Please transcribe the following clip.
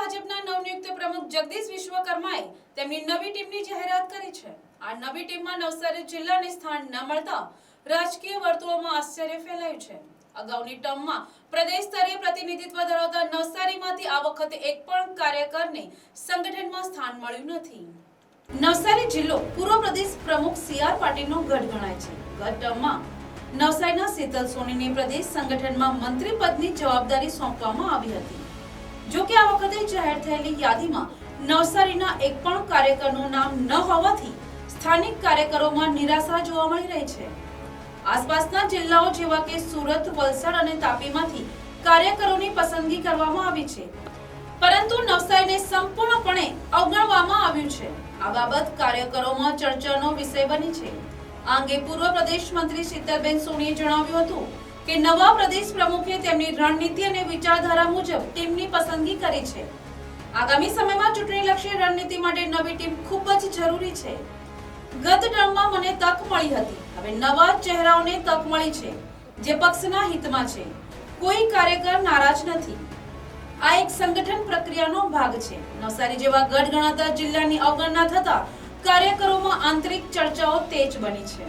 ભાજપના નવનિયુક્ત પ્રમુખ જગદીશ વિશ્વકર્માએ તેમની નવી ટીમની જાહેરાત કરી છે. આ નવી ટીમમાં નવસારી જિલ્લાને સ્થાન ન મળતા રાજકીય વર્તુળોમાં આશ્ચર્ય ફેલાયું છે. અગાઉની ટર્મમાં પ્રદેશ સ્તરે પ્રતિનિધિત્વ ધરાવતા નવસારીમાંથી આ વખતે એક પણ કાર્યકરને સંગઠનમાં સ્થાન મળ્યું નથી. નવસારી જિલ્લો પૂર્વ પ્રદેશ પ્રમુખ સી આર પાટીલનો ગઢ ગણાય છે. ગત ટર્મમાં નવસારીના શીતલ સોનીને પ્રદેશ સંગઠનમાં મંત્રી પદની જવાબદારી સોંપવામાં આવી હતી. જો કે આ વખતે જાહેર થયેલી યાદીમાં નવસારીના એક પણ કાર્યકરનું નામ ન હોવાથી સ્થાનિક કાર્યકરોમાં નિરાશા જોવા મળી રહી છે. આસપાસના જિલ્લાઓ જેવા કે સુરત, વલસાડ અને તાપીમાંથી કાર્યકરોની પસંદગી કરવામાં આવી છે. પરંતુ નવસારીને સંપૂર્ણપણે અવગણવામાં આવ્યું છે. આ બાબત કાર્યકરોમાં ચર્ચાનો વિષય બની છે. આ અંગે પૂર્વ પ્રદેશ મંત્રી શીતલબેન સોનીએ જણાવ્યું હતું કે નવા પ્રદેશ પ્રમુખે તેમની રણનીતિ અને વિચારધારા મુજબ ટીમની પસંદગી કરી છે. આગામી સમયમાં ચૂંટણીલક્ષી રણનીતિ માટે નવી ટીમ ખૂબ જ જરૂરી છે. ગત ટર્મમાં મને તક મળી હતી. હવે નવા ચહેરાઓને તક મળી છે, જે પક્ષના હિતમાં છે. કોઈ કાર્યકર નારાજ નથી. આ એક સંગઠન પ્રક્રિયાનો ભાગ છે. નવસારી જેવા ગઢ ગણાતા જિલ્લાની અવગણના થતા કાર્યકરોમાં આંતરિક ચર્ચાઓ તેજ બની છે.